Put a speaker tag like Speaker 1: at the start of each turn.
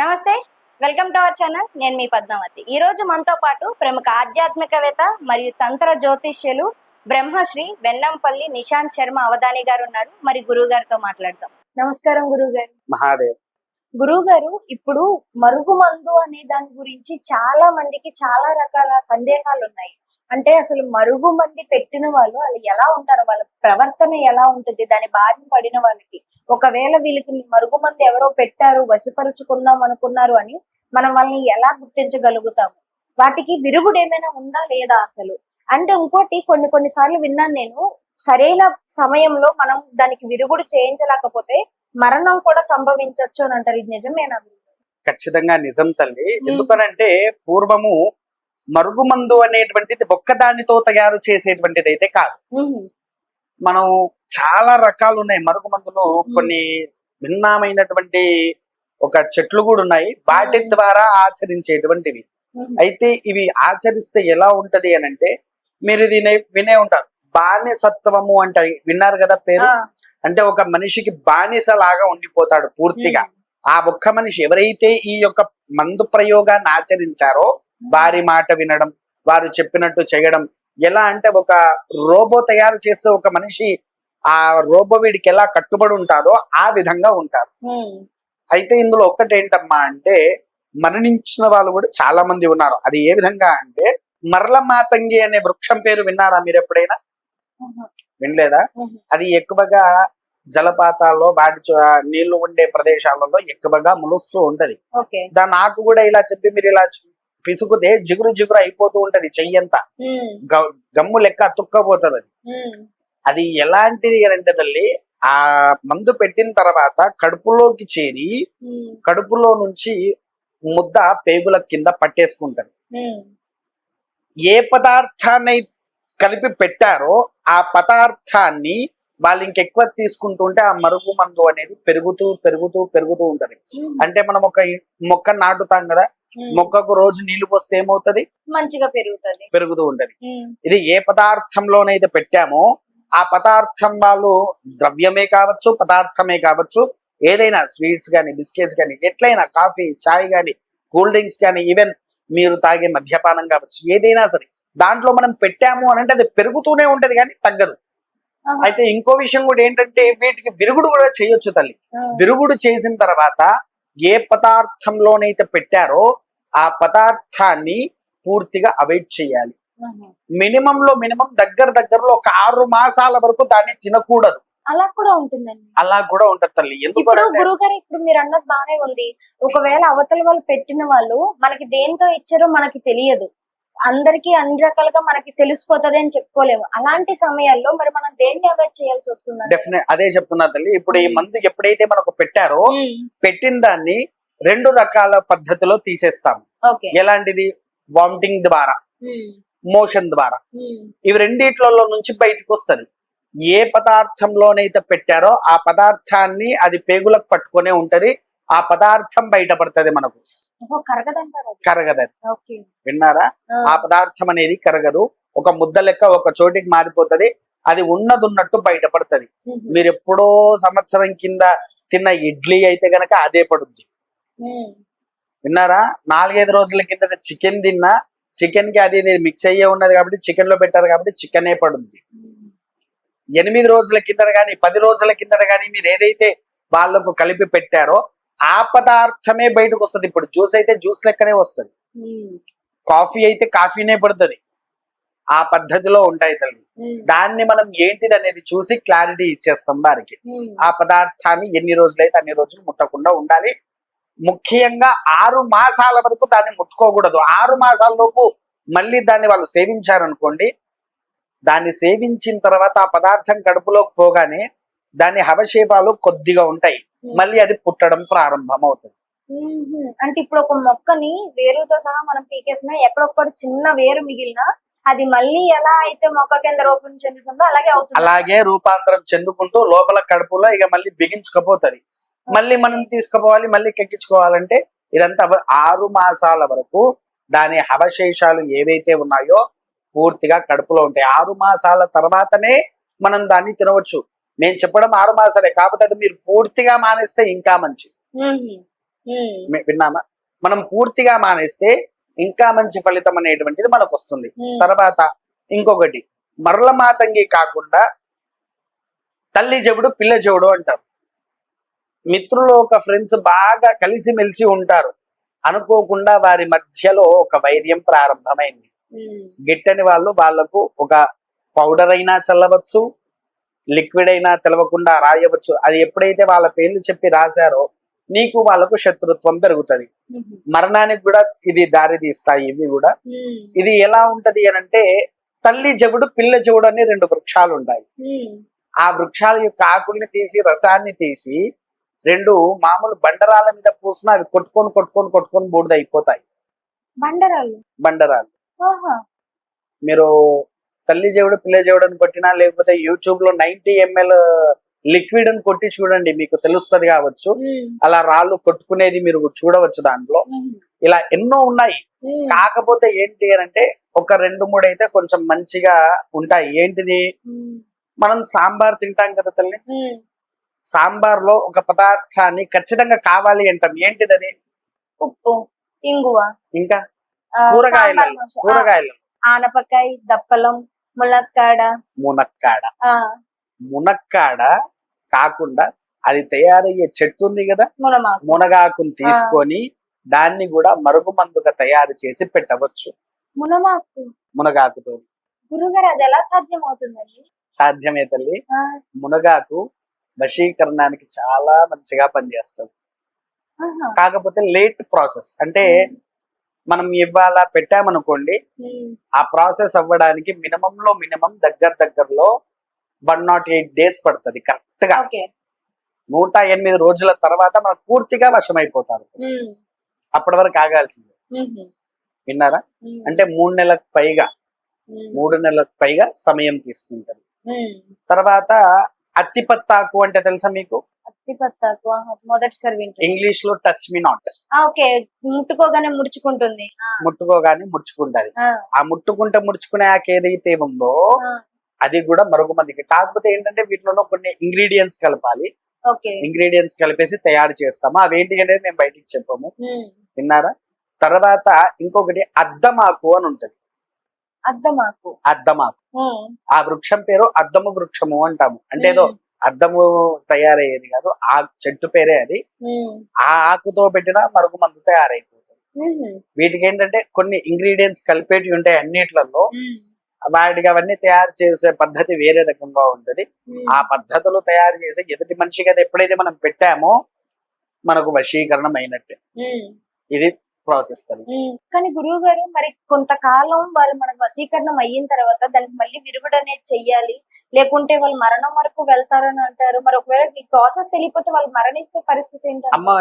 Speaker 1: నమస్తే welcome to our channel. నేను మీ పద్మావతి. ఈ రోజు మనతో పాటు ప్రముఖ ఆధ్యాత్మికవేత్త మరియు తంత్ర జ్యోతిష్యులు బ్రహ్మశ్రీ వెన్నంపల్లి నిశాంత్ శర్మ అవధాని గారు ఉన్నారు. మరి గురువు గారితో మాట్లాడదాం. నమస్కారం గురువు గారు.
Speaker 2: మహాదేవ్.
Speaker 1: గురువు గారు ఇప్పుడు మరుగుమందు అనే దాని గురించి చాలా మందికి చాలా రకాల సందేహాలు ఉన్నాయి అంటే అసలు మరుగు మంది పెట్టిన వాళ్ళు వాళ్ళు ఎలా ఉంటారు? వాళ్ళ ప్రవర్తన ఎలా ఉంటుంది? దాని బారిన పడిన వాళ్ళకి ఒకవేళ వీళ్ళకి మరుగు మంది ఎవరో పెట్టారు వశపరుచుకుందాం అనుకున్నారు అని మనం వాళ్ళని ఎలా గుర్తించగలుగుతాము? వాటికి విరుగుడు ఏమైనా ఉందా లేదా అసలు? అంటే ఇంకోటి కొన్ని కొన్ని సార్లు విన్నాను నేను సరైన సమయంలో మనం దానికి విరుగుడు చేయించలేకపోతే మరణం కూడా సంభవించవచ్చు అని అంటారు. ఇది నిజమేనా?
Speaker 2: ఖచ్చితంగా నిజం తల్లి. ఎందుకనంటే పూర్వము మరుగుమందు అనేటువంటిది ఒక్కదానితో తయారు చేసేటువంటిది అయితే కాదు మనం చాలా రకాలు ఉన్నాయి మరుగుమందులు కొన్ని భిన్నమైనటువంటి ఒక చెట్లు కూడా ఉన్నాయి. వాటి. ద్వారా ఆచరించేటువంటివి. అయితే ఇవి ఆచరిస్తే ఎలా ఉంటది అని అంటే మీరు దీని వినే ఉంటారు. బానిసత్వము అంటే విన్నారు కదా పేరు? అంటే ఒక మనిషికి బానిస లాగా ఉండిపోతాడు పూర్తిగా. ఆ ఒక్క మనిషి ఎవరైతే ఈ యొక్క మందు ప్రయోగాన్ని ఆచరించారో వారి మాట వినడం వారు చెప్పినట్టు చేయడం. ఎలా అంటే ఒక రోబో తయారు చేసే ఒక మనిషి ఆ రోబో వీడికి ఎలా కట్టుబడి ఉంటాదో ఆ విధంగా ఉంటారు. అయితే ఇందులో ఒక్కటి ఏంటమ్మా అంటే మరణించిన వాళ్ళు కూడా చాలా మంది ఉన్నారు. అది ఏ విధంగా అంటే మరల మాతంగి అనే వృక్షం పేరు విన్నారా మీరు ఎప్పుడైనా? వినలేదా. అది ఎక్కువగా జలపాతాల్లో వాటి నీళ్ళు ఉండే ప్రదేశాలలో ఎక్కువగా ములుస్తూ ఉంటది. దాని ఆకు కూడా ఇలా చెప్పి మీరు ఇలా చు- పిసుకుతే జిగురు జిగురు అయిపోతూ ఉంటది చెయ్యంతా గమ్ము లెక్క అతుక్కపోతుంది అది. అది ఎలాంటిది అంటే తల్లి ఆ మందు పెట్టిన తర్వాత కడుపులోకి చేరి కడుపులో నుంచి ముద్ద పేగుల కింద పట్టేసుకుంటది. ఏ పదార్థాన్ని కలిపి పెట్టారో ఆ పదార్థాన్ని వాళ్ళు ఇంకెక్కువ తీసుకుంటుంటే ఆ మరుగు మందు అనేది పెరుగుతూ పెరుగుతూ పెరుగుతూ ఉంటది. అంటే మనం ఒక మొక్క నాటుతాం కదా. మొక్కకు రోజు నీళ్ళు పోస్తే ఏమవుతది?
Speaker 1: మంచిగా పెరుగుతుంది.
Speaker 2: పెరుగుతూ ఉంటది. ఇది ఏ పదార్థంలోనైతే పెట్టామో ఆ పదార్థం వాళ్ళు ద్రవ్యమే కావచ్చు పదార్థమే కావచ్చు ఏదైనా స్వీట్స్ కానీ బిస్కెట్స్ కానీ ఎట్లయినా కాఫీ చాయ్ కానీ కూల్ డ్రింక్స్ కానీ ఈవెన్ మీరు తాగే మద్యపానం కావచ్చు ఏదైనా సరే దాంట్లో మనం పెట్టాము అని అంటే అది పెరుగుతూనే ఉంటది కానీ తగ్గదు. అయితే ఇంకో విషయం కూడా ఏంటంటే వీటికి విరుగుడు కూడా చేయొచ్చు తల్లి. విరుగుడు చేసిన తర్వాత ఏ పదార్థంలోనైతే పెట్టారో ఆ పదార్థాన్ని పూర్తిగా అవాయిడ్ చేయాలి.
Speaker 1: ఆహా.
Speaker 2: మినిమం లో మినిమం దగ్గర దగ్గరలో ఒక ఆరు మాసాల వరకు దాన్ని తినకూడదు.
Speaker 1: అలా కూడా ఉంటుందండి.
Speaker 2: అలా కూడా ఉంటది తల్లి. ఎందుకు
Speaker 1: గురువు గారు ఇప్పుడు మీరు అన్నది బానే ఉంది. ఒకవేళ అవతల వాళ్ళు పెట్టిన వాళ్ళు మనకి దేంతో ఇచ్చారో మనకి తెలియదు. అందరికి అన్ని రకాలుగా మనకి తెలిసిపోతది అని చెప్పుకోలేము. అలాంటి సమయాల్లో మరి మనం దేన్ని అవాయిడ్ చేయాల్సి వస్తుంది
Speaker 2: డెఫినెట్ అదే చెప్తున్నా తల్లి. ఇప్పుడు ఈ మందు ఎప్పుడైతే మనకు పెట్టారో పెట్టిన దాన్ని రెండు రకాల పద్ధతిలో తీసేస్తాం
Speaker 1: ఓకే.
Speaker 2: ఎలాంటిది? వామిటింగ్ ద్వారా మోషన్ ద్వారా. ఇవి రెండిట్లలో నుంచి బయటకు వస్తది. ఏ పదార్థంలోనైతే పెట్టారో ఆ పదార్థాన్ని అది పేగులకు పట్టుకునే ఉంటది. ఆ పదార్థం బయటపడుతుంది మనకు. కరగదది విన్నారా?
Speaker 1: ఆ,
Speaker 2: పదార్థం అనేది కరగదు. ఒక ముద్ద లెక్క ఒక చోటికి మారిపోతది. అది ఉన్నది ఉన్నట్టు బయటపడుతుంది మీరు ఎప్పుడో సంవత్సరం కింద తిన్న ఇడ్లీ అయితే గనక అదే పడుద్ది. విన్నారా? నాలుగైదు రోజుల కింద చికెన్ తిన్నా చికెన్కి అది మిక్స్ అయ్యే ఉన్నది కాబట్టి చికెన్లో పెట్టారు కాబట్టి చికెనే పడుద్ది. ఎనిమిది రోజుల కిందట కానీ పది రోజుల కిందట కానీ మీరు ఏదైతే వాళ్ళకు కలిపి పెట్టారో ఆ పదార్థమే బయటకు వస్తుంది. ఇప్పుడు జ్యూస్ అయితే జ్యూస్ లెక్కనే వస్తుంది. కాఫీ అయితే కాఫీనే పడుతుంది. ఆ పద్ధతిలో ఉంటాయి తల్లి. దాన్ని మనం ఏంటిది అనేది చూసి క్లారిటీ ఇచ్చేస్తాం వారికి. ఆ పదార్థాన్ని ఎన్ని రోజులైతే అన్ని రోజులు ముట్టకుండా ఉండాలి. ముఖ్యంగా ఆరు మాసాల వరకు దాన్ని ముట్టుకోకూడదు. ఆరు మాసాల లోపు మళ్ళీ దాన్ని వాళ్ళు సేవించారనుకోండి దాన్ని సేవించిన తర్వాత ఆ పదార్థం కడుపులోకి పోగానే దాని హవశేపాలు కొద్దిగా ఉంటాయి. మళ్ళీ అది పుట్టడం ప్రారంభం అవుతుంది.
Speaker 1: అంటే ఇప్పుడు ఒక మొక్కని వేరుతో సహా మనం పీకేసినా ఎక్కడొక్కడు చిన్న వేరు మిగిలినా అది మళ్ళీ ఎలా అయితే మొక్క కింద రూపం చెందుతుందో అలాగే అవుతుంది.
Speaker 2: అలాగే రూపాంతరం చెందుకుంటూ లోపల కడుపులో ఇక మళ్ళీ బిగించుకపోతుంది. మళ్ళీ మనం తీసుకుపోవాలి మళ్ళీ కెక్కించుకోవాలంటే ఇదంతా ఆరు మాసాల వరకు దాని అవశేషాలు ఏవైతే ఉన్నాయో పూర్తిగా కడుపులో ఉంటాయి. ఆరు మాసాల తర్వాతనే మనం దాన్ని తినవచ్చు. నేను చెప్పడం ఆరు మాసాలే కాకపోతే అది మీరు పూర్తిగా మానేస్తే ఇంకా మంచి విన్నామా? మనం పూర్తిగా మానేస్తే ఇంకా మంచి ఫలితం అనేటువంటిది మనకు వస్తుంది తర్వాత ఇంకొకటి మరల మాతంగి కాకుండా తల్లి చెవుడు పిల్ల చెవుడు అంటారు. మిత్రులు ఒక ఫ్రెండ్స్ బాగా కలిసిమెలిసి ఉంటారు. అనుకోకుండా వారి మధ్యలో ఒక వైర్యం ప్రారంభమైంది. గిట్టని వాళ్ళు వాళ్ళకు ఒక పౌడర్ అయినా చల్లవచ్చు లిక్విడ్ అయినా తెలవకుండా రాయవచ్చు. అది ఎప్పుడైతే వాళ్ళ పేర్లు చెప్పి రాశారో నీకు వాళ్ళకు శత్రుత్వం పెరుగుతుంది. మరణానికి కూడా ఇది దారి తీస్తాయి ఇవి కూడా. ఇది ఎలా ఉంటది అని అంటే తల్లి జవుడు పిల్ల జవుడు అని రెండు వృక్షాలు ఉంటాయి
Speaker 1: ఉమ్,
Speaker 2: ఆ వృక్షాల యొక్క ఆకుల్ని తీసి రసాన్ని తీసి రెండు మామూలు బండరాల మీద పూసిన అవి కొట్టుకొని కొట్టుకొని కొట్టుకొని బూడిద అయిపోతాయి. బండరాలు
Speaker 1: ఆహా
Speaker 2: మీరు తల్లి జవుడు పిల్ల జవుడు అని కొట్టినా లేకపోతే యూట్యూబ్లో నైన్టీ ఎంఎల్ లిక్విడ్ అని కొట్టి చూడండి మీకు తెలుస్తది కావచ్చు. అలా రాళ్ళు కొట్టుకునేది మీరు చూడవచ్చు దాంట్లో. ఇలా ఎన్నో ఉన్నాయి. కాకపోతే ఏంటి అని అంటే ఒక రెండు మూడు అయితే కొంచెం మంచిగా ఉంటాయి. ఏంటిది? మనం సాంబార్ తింటాం కదా తల్లి. సాంబార్లో ఒక పదార్థాన్ని ఖచ్చితంగా కావాలి అంటాం. ఏంటిది అది?
Speaker 1: ఉప్పు ఇంగువ.
Speaker 2: ఇంకా? కూరగాయలు. కూరగాయలు.
Speaker 1: ఆనపకాయ దప్పలం ములక్కాడ
Speaker 2: మునక్కాడ.
Speaker 1: ఆ.
Speaker 2: మునక్కాడ కాకుండా అది తయారయ్యే చెట్టు ఉంది కదా? మునగాకుని తీసుకొని దాన్ని కూడా మరుగు మందుగా తయారు చేసి పెట్టవచ్చు.
Speaker 1: మునమాకు
Speaker 2: మునగాకుతో
Speaker 1: గురుగారు అది ఎలా సాధ్యం అవుతుందండి
Speaker 2: సాధ్యమే తల్లి. మునగాకు వశీకరణానికి చాలా మంచిగా పనిచేస్తుంది. కాకపోతే లేట్ ప్రాసెస్. అంటే మనం ఇవాళ పెట్టామనుకోండి
Speaker 1: ఉమ్,
Speaker 2: ఆ ప్రాసెస్ అవ్వడానికి మినిమం లో మినిమం దగ్గర దగ్గరలో వన్ నాట్ ఎయిట్ డేస్ పడుతుంది
Speaker 1: కరెక్ట్గా.
Speaker 2: నూట ఎనిమిది రోజుల తర్వాత మనకు పూర్తిగా వశమైపోతారు.
Speaker 1: ఉమ్,
Speaker 2: అప్పటి వరకు ఆగాల్సిందే.
Speaker 1: ఉమ్,
Speaker 2: విన్నారా? అంటే మూడు నెలలకు పైగా మూడు నెలలకు పైగా సమయం తీసుకుంటది. తర్వాత అత్తిపత్తాకు అంటే తెలుసా మీకు?
Speaker 1: అత్తిపత్తాకు ఆహా, మొదటిసారి వింటున్నా.
Speaker 2: ఇంగ్లీష్లో టచ్ మీ నాట్
Speaker 1: ఆ, ఓకే. ముట్టుకోగానే ముడుచుకుంటుంది. ఆ,
Speaker 2: ముట్టుకోగానే ముడుచుకుంటది.
Speaker 1: ఆ,
Speaker 2: ఆ ముట్టుకుంటే ముడుచుకునే ఆకు ఏదైతే ఉందో
Speaker 1: ఆ,
Speaker 2: అది కూడా మరుగుమందికి కాకపోతే ఏంటంటే వీటిలో కొన్ని ఇంగ్రీడియంట్స్ కలపాలి.
Speaker 1: ఓకే.
Speaker 2: ఇంగ్రీడియంట్స్ కలిపేసి తయారు చేస్తాము. అవేంటి అనేది మేము బయటికి చెప్పాము. విన్నారా? తర్వాత ఇంకొకటి అద్దమాకు అని ఉంటది.
Speaker 1: అద్దమాకు.
Speaker 2: అద్దమాకు. ఆ వృక్షం పేరు అద్దము వృక్షము అంటాము. అంటే ఏదో అద్దము తయారయ్యేది కాదు. ఆ చెట్టు పేరే అది. ఆ ఆకుతో పెట్టిన మరుగు మందు తయారైపోతుంది. వీటికి ఏంటంటే కొన్ని ఇంగ్రీడియంట్స్ కలిపేటివి ఉంటాయి అన్నిట్లలో. వాటికి అవన్నీ తయారు చేసే పద్ధతి వేరే రకంగా ఉంటది. ఆ పద్ధతులు తయారు చేసి ఎదుటి మనిషికి అది ఎప్పుడైతే మనం పెట్టామో మనకు వశీకరణం అయినట్టే ఇది ప్రాసెస్.
Speaker 1: కానీ గురువు గారు మరి కొంతకాలం వాళ్ళు మనకు వశీకరణం అయిన తర్వాత దానికి మళ్ళీ విరుగుడు అనేది చెయ్యాలి. లేకుంటే వాళ్ళు మరణం వరకు వెళ్తారని అంటారు. మరి ఒకవేళ ఈ ప్రాసెస్ తెలియకపోతే వాళ్ళు మరణిస్తే పరిస్థితి ఏంటంటే
Speaker 2: అమ్మ